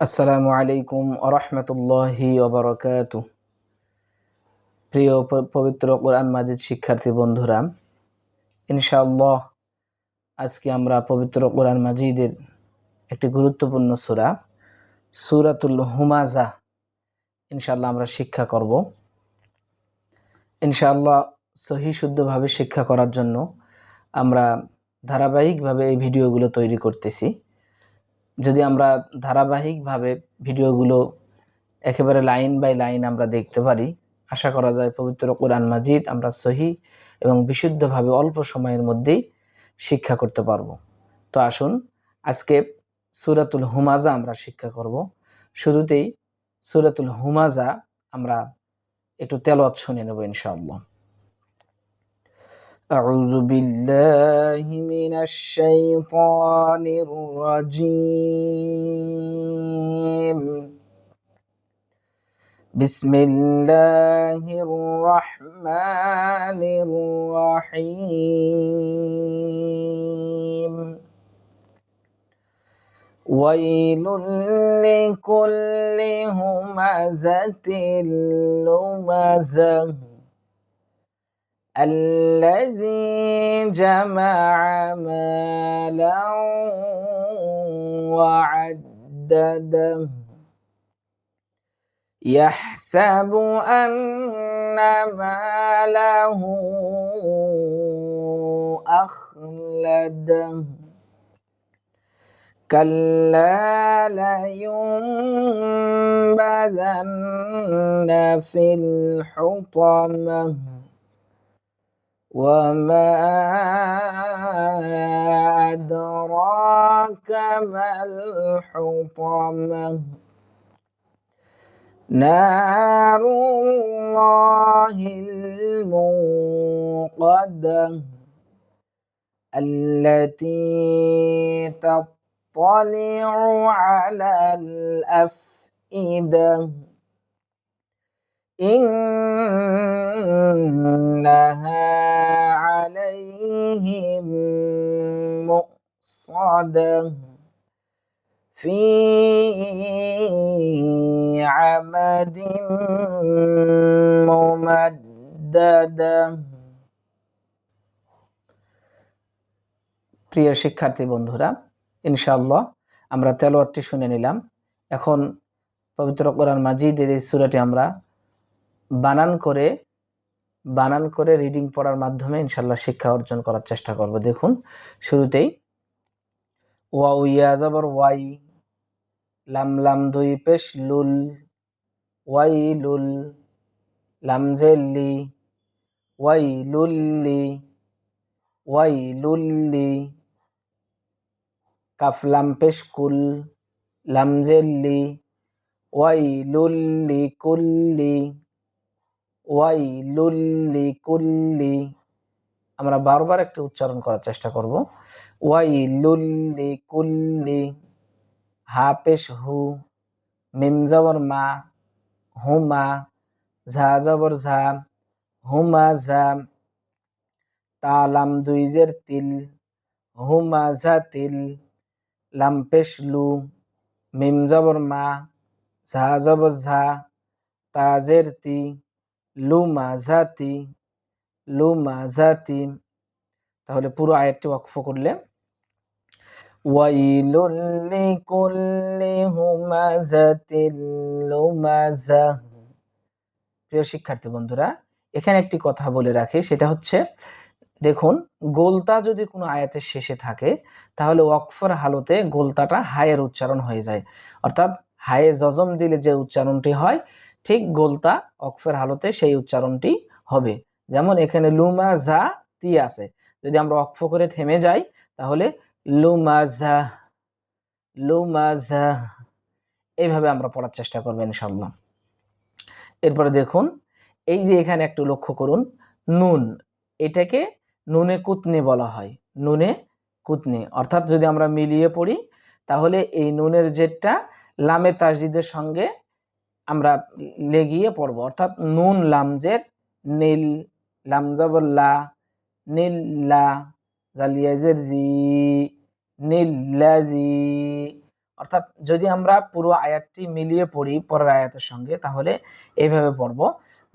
আসসালামু আলাইকুম আরহামতুল্লাহি ওবরকাত প্রিয় পবিত্র কোরআন মাজিদ শিক্ষার্থী বন্ধুরা, ইনশাআল্লাহ আজকে আমরা পবিত্র কোরআন মাজিদের একটি গুরুত্বপূর্ণ সূরা, সূরাতুল হুমাজা ইনশাআল্লাহ আমরা শিক্ষা করব। ইনশাআল্লাহ সহি শুদ্ধভাবে শিক্ষা করার জন্য আমরা ধারাবাহিকভাবে এই ভিডিওগুলো তৈরি করতেছি। যদি আমরা ধারাবাহিকভাবে ভিডিওগুলো একেবারে লাইন বাই লাইন আমরা দেখতে পারি, আশা করা যায় পবিত্র কোরআন মাজিদ আমরা সহি এবং বিশুদ্ধভাবে অল্প সময়ের মধ্যেই শিক্ষা করতে পারব। তো আসুন, আজকে সুরাতুল হুমাজা আমরা শিক্ষা করব। শুরুতেই সুরাতুল হুমাজা আমরা একটু তেলত শুনে নেব ইনশাআল্লাহ। أعوذ بالله من الشيطان الرجيم. بسم الله الرحمن الرحيم. ويل لكل همزة لمزة. الذي جمع مالا وعدده. يحسب أن ماله أخلده. كلا لينبذن في الحطمة. وما أدراك ما الحطمة؟ نار الله الموقدة التي تطلع على الأفئدة. إنها عليهم مؤصدة في عمد ممددة প্রিয় শিক্ষার্থী বন্ধুরা ইনশাআল্লাহ আমরা তেলাওয়াতটি শুনে নিলাম এখন পবিত্র কোরআন মাজিদের এই সূরাটি আমরা বানান করে বানান করে রিডিং পড়ার মাধ্যমে ইনশাল্লাহ শিক্ষা অর্জন করার চেষ্টা করব। দেখুন, শুরুতেই ওয়াউ, ইয়া, জবর, ওয়াই, লাম লাম, দুই, পেশ, লুল, ওয়াই, লুল, লাম, জে ওয়াই লুল্লি ওয়াই লুল্লি কাফ, লাম, পেশ, কুল, লাম, জে ওয়াই লুল্লি কুল্লি ওয়াই লুল্লি কুল্লি। আমরা বারবার একটু উচ্চারণ করার চেষ্টা করব। ওয়াই লুল্লি কুল্লি। হা পেশ হু। মিম জবর মা। হুমা। ঝা জবর ঝা। হুমা ঝা। তালাম দুইজের তিল। হুমা ঝা তিল। লাম পেশ লু। মিম জবর মা। ঝা জবর ঝা। তাজের তি। লুমাজাতি লুমাজাতি তাহলে পুরো আয়াতটি ওয়াকফ করলে, ওয়াইলুল লিকুল্লি প্রিয় শিক্ষার্থী বন্ধুরা, এখানে একটি কথা বলে রাখি, সেটা হচ্ছে, দেখুন, গোলতা যদি কোনো আয়াতের শেষে থাকে, তাহলে ওয়াকফর হালতে গোলতাটা হায়ের উচ্চারণ হয়ে যায়। অর্থাৎ হায়ে জজম দিলে যে উচ্চারণটি হয় ঠিক গোলতা অকফের হালতে সেই উচ্চারণটি হবে। যেমন এখানে লুমা জা তি আছে। যদি আমরা অক্ফ করে থেমে যাই, তাহলে লুমা জা লুমা জা এইভাবে আমরা পড়ার চেষ্টা করব ইনশাল্লাহ এরপরে দেখুন, এই যে এখানে একটু লক্ষ্য করুন, নুন, এটাকে নুনে কুতনি বলা হয়। নুনে কুতনি। অর্থাৎ যদি আমরা মিলিয়ে পড়ি, তাহলে এই নুনের জেটটা লামে তাজদিদের সঙ্গে আমরা লেগিয়ে পড়ব। অর্থাৎ নুন লামজের নীল লামজাবল্লা নীল্লা জালিয়াজের জি নীল্লাজি অর্থাৎ যদি আমরা পুরো আয়াতটি মিলিয়ে পড়ি পরের আয়াতের সঙ্গে, তাহলে এইভাবে পড়ব।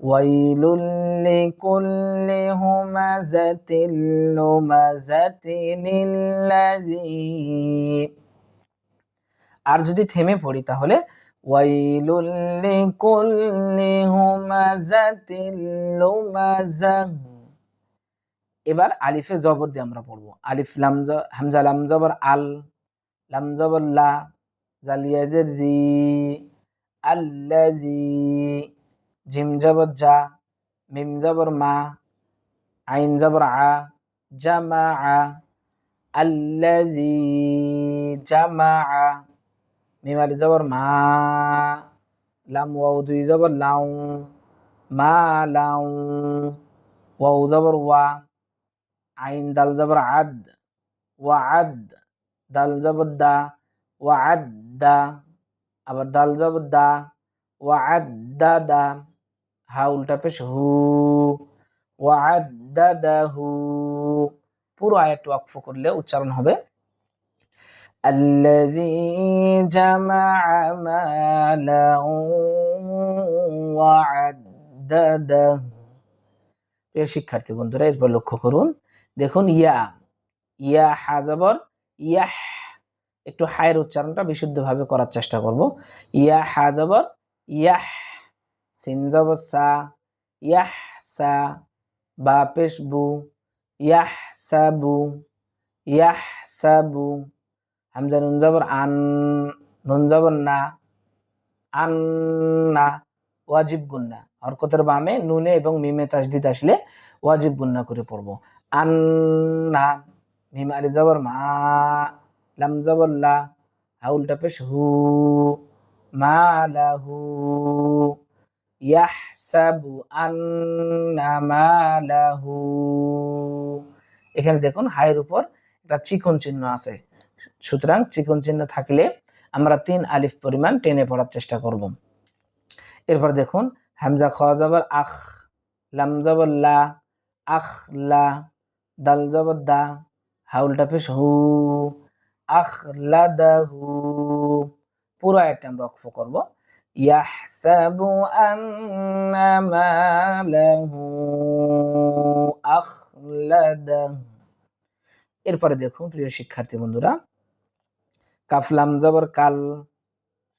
ওয়াইলুল লিকুল্লি হুমাযাতিল লুমাযাতিনিল্লাযী আর যদি থেমে পড়ি তাহলে ওয়াইলুল লিকুল্লি হুমাযাতিল লুমাযা এবার আলিফে জবর দিয়ে আমরা পড়ব। আলিফ লাম হামজা লাম জবর আল, লাম জবর লা, জালিয়াজের জি আল্লাজি জিম জবর যা মিম জবর মা, আইন জবর আ, জামা আ আল্লাজি জামা আ মিম আলি জবর মা, লাম ওয়াও দুই জবর লাউ, মা লাউ ওয়াও জবর ওয়া, আইন দাল জবর আদ, ওয়া আদ, দাল জবর দা, ওয়া আদ্দা আবার দাল জবর দা, ওয়া আদ্দা দা দা, হা উল্টা পেশ হু, ওয়া আদ্দা দা হু, পুরো আয়াতটি ওয়াকফ করলে উচ্চারণ হবে الذي جمع مالا وعدده প্রিয় শিক্ষার্থী বন্ধুরা এরপর লক্ষ্য করুন দেখুন ইয়া ইয়া হাজাবর ইয়াহ একটু হায়ের উচ্চারণটা বিশুদ্ধভাবে করার চেষ্টা করব ইয়া হাজাবর ইয়াহ সিনজব সা ইয়াহ সা বা পেশ বু ইয়াহ সাবু ইয়াহ সাবু হামজা নুন জবর আন, নুন জবর না আন্না ওয়াজিব গুন্না হরকতের বামে নুনে এবং মিমে তাসদিদ আসলে ওয়াজিব গুন্না করে পড়ব। আন্না মিম আলিফ জবর মা, লাম জবর লা হাউলটা পেশ হু, মা লাহু ইয়াহসাবু আন্না মালাহু এখানে দেখুন হায়ের উপর একটা চিকন চিহ্ন আছে। সুতরাং চিকন চিহ্ন থাকলে আমরা তিন আলিফ পরিমাণ টেনে পড়ার চেষ্টা করব। এরপর দেখুন, হামজা, খ জবর, আখ, লাম লা, আখ, লা, দাল জবর, দা, হাউলটা পেশ, হু, আখ, লা, দা, হু, পুরো একটা আমরা অক্ষ করব। ইয়াহসাবু আন্না মালাহু আখলাদাহু এরপরে দেখুন, প্রিয় শিক্ষার্থী বন্ধুরা কাফ লাম জবর কাল,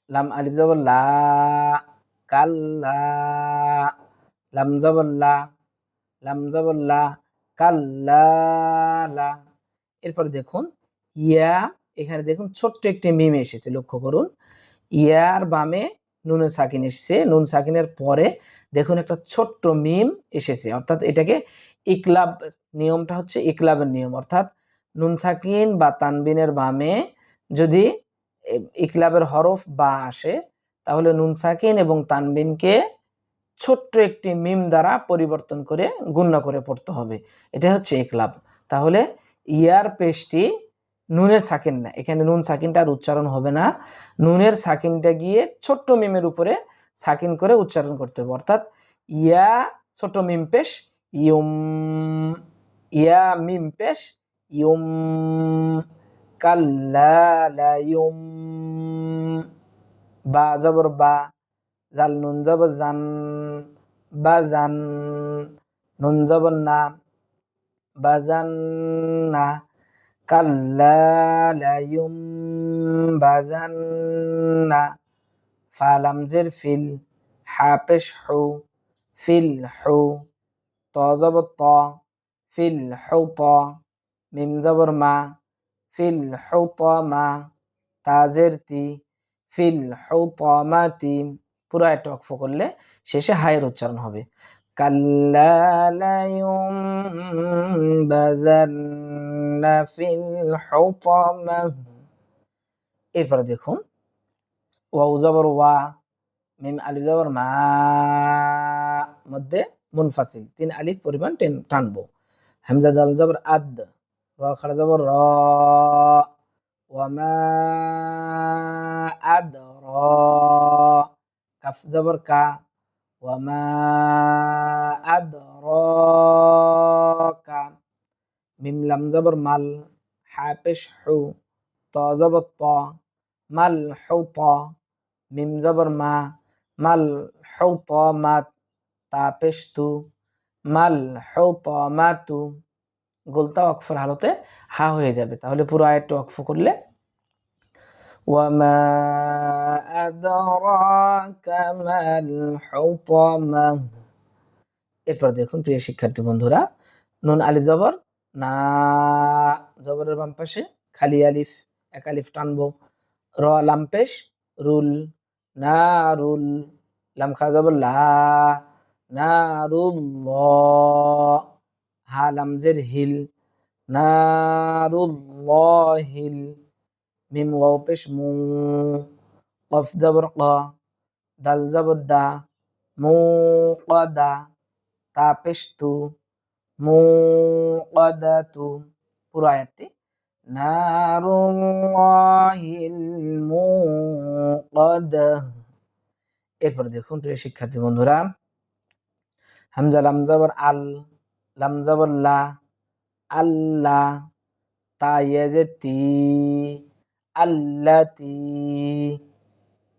লাম আলিফ জবর লা কাল্লা লাম জবর লা, লাম জবর লা কাল্লা লা এরপরে দেখুন, ইয়া, এখানে দেখুন ছোট্ট একটি মিম এসেছে, লক্ষ্য করুন। ইয়ার বামে নুনে সাকিন এসেছে, নুন সাকিনের পরে দেখুন একটা ছোট্ট মিম এসেছে, অর্থাৎ এটাকে ইকলাব, নিয়মটা হচ্ছে ইকলাবের নিয়ম, অর্থাৎ নুন সাকিন বা তানবিনের বামে যদি ইকলাবের হরফ বা আসে, তাহলে নুন সাকিন এবং তানবিনকে ছোট্ট একটি মিম দ্বারা পরিবর্তন করে গুণ্য করে পড়তে হবে। এটা হচ্ছে ইকলাব। তাহলে ইয়ার পেশটি নুনের সাকিন না, এখানে নুন সাকিনটা আর উচ্চারণ হবে না। নুনের সাকিনটা গিয়ে ছোট্ট মিমের উপরে সাকিন করে উচ্চারণ করতে হবে। অর্থাৎ ইয়া ছোট মিম পেশ ইউম ইয়া মিম পেশ ইউম কাল্লা লা ইউম বা জবর বা জাল নুন জবর জান বা জান নুন জবর না বাজান না কাল্লা লা ইউম বাজান না ফালাম জের ফিল হাপেশ হু ফিল হু ত জবর ত ফিল হু ত মিম জবর মা ফিল হু ত মা তাজের তি ফিল হু ত পুরো একটা অক্ষ করলে শেষে হায়ের উচ্চারণ হবে। হুতামা। এরপরে দেখুন, ওয়াউ জবর ওয়া, মিম আলিফ জবর মা মধ্যে মুনফাসিল, তিন আলিফ পরিমাণ টেন টানবো। হামজা দাল জবর আদ। র খারা জবর র ওয়ামা আদ র কাফ জবর কা ওয়ামা আদ র কা মিম লাম জবর মাল হাপেশ হু ত জবর ত মাল হৌত মিম জবর মা মাল হৌত গোলতা অক্ফর হালতে হা হয়ে যাবে তাহলে পুরো আয়াতটা অক্ফ করলে وما أدراك ما الحطمة এরপর দেখুন প্রিয় শিক্ষার্থী বন্ধুরা নুন আলিফ জবর না জবরের বাম পাশে খালি আলিফ এক আলিফ টানবো র লাম পেশ রুল না রুল লাম খা জবর লা না রুল হা লামজের হিল না রুল হিল মিম ওয়াও পেশ মু কফ জবর ক দাল জবর দা মু কদা তা পেশ তু মু কদা তু পুরো আয়াতটি, নারুল্লাহিল মুকাদা। এরপর দেখুন প্রিয় শিক্ষার্থী বন্ধুরা, হামজা লাম জবর আল লাম জবর লা আল্লাহ তা ইয়াজতি আল্লাতি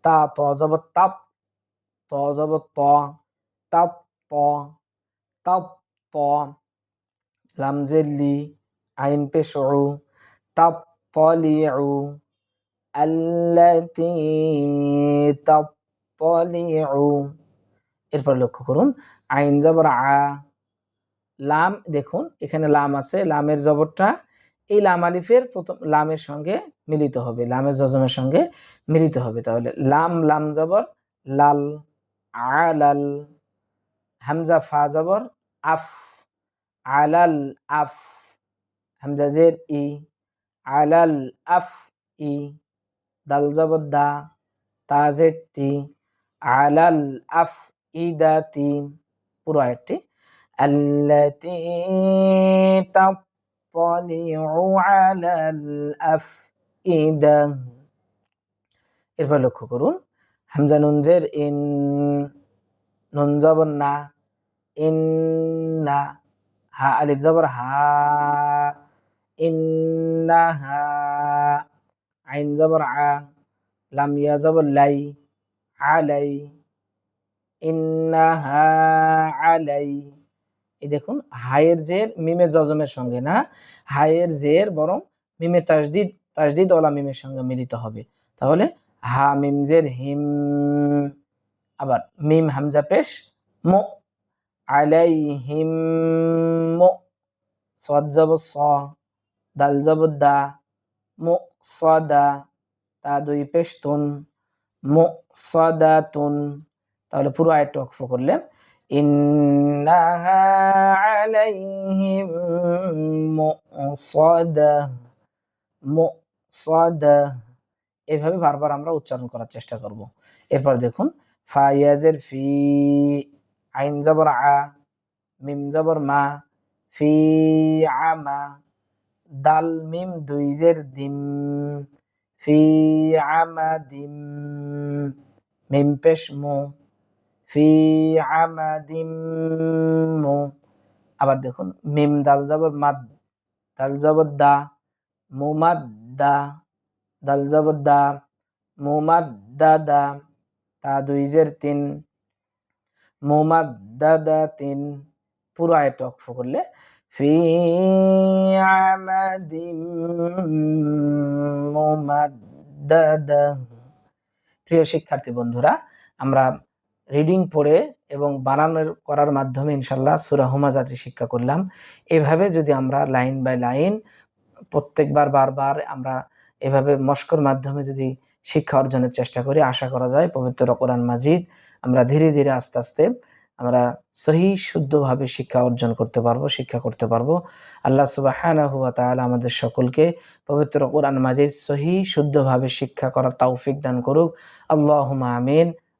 তা ত জবর তাত ত জবর ত তাত ত তাত ত লাম জেলি আইন পেশউ তাত্তলিউ আল্লাতি তাত্তলিউ এরপর লক্ষ্য করুন, আইন জবর আ লাম, দেখুন, এখানে লাম আছে, লামের জবরটা এই লাম আলিফের প্রথম, লামের সঙ্গে মিলিত হবে, লামের জজমের সঙ্গে মিলিত হবে। তাহলে লাম লাম জবর, লাল, আলাল, হামজা, ফা জবর, আফ, আলাল, আফ, হামজা, জের, ই, আলাল, আফ, ই, দাল জবর, দা তাজের টি, আলাল, আফ ইদাতি পুরো আয়াতটি التي تطلع على الأفئدة এরপর লক্ষ্য করুন হামজা নুনজের ইন নুন জবর না ইন না হা আলিফ জবর হা ইন্নাহা আইন জবর আ লাম ইয়া জবর লাই আলাই ইন্নাহা আলাই এই দেখুন, হায়ের জের, মিমে জজমের সঙ্গে না? হায়ের জের বরং মিমে তাজদিদ তাজদিদ ওলা মিমের সঙ্গে মিলিত হবে। তাহলে হা, মিম জের, হিম, আবার মিম হামজা পেশ, মো আলাই হিম মো, সদ জব স, দাল জব দা, মো সদা তা দুই পেশ তুন, মো সদা তুন। তাহলে পুরো আয়টা অক্ষ করলে ইন্নাহা আলাইহিম মুসাদা মুসাদা এভাবে বারবার আমরা উচ্চারণ করার চেষ্টা করব। এরপর দেখুন ফায়াজের ফি, আইন জবর আ, মিম জবর মা, ফি আমা দাল মিম দুইজের দিম, ফি আমা দিম, মিম পেশ মো ফি আমাদিম আবার দেখুন, মিম দাল জবর মাদ, দাল জবর দা মুমাদ দা, দাল জবর দা মুমাদ দা দা, তা দুইজের তিন মুমাদ দা দা তিন পুরো আয়টা অক্ষ করলে ফি আমাদিম মুমাদ্দাদা প্রিয় শিক্ষার্থী বন্ধুরা, আমরা রিডিং পড়ে এবং বানানোর করার মাধ্যমে ইনশাল্লাহ সুরা হুমাজাতি শিক্ষা করলাম। এভাবে যদি আমরা লাইন বাই লাইন প্রত্যেকবার, বারবার আমরা এভাবে মস্কর মাধ্যমে যদি শিক্ষা অর্জনের চেষ্টা করি, আশা করা যায় পবিত্র কোরআন মাজিদ আমরা ধীরে ধীরে আস্তে আস্তে আমরা সহি, শুদ্ধভাবে শিক্ষা অর্জন করতে পারব, শিক্ষা করতে পারব। আল্লাহ সুবাহ আমাদের সকলকে পবিত্র কোরআন মাজিদ সহি, শুদ্ধভাবে শিক্ষা করার তৌফিক দান করুক। আল্লাহ আমিন।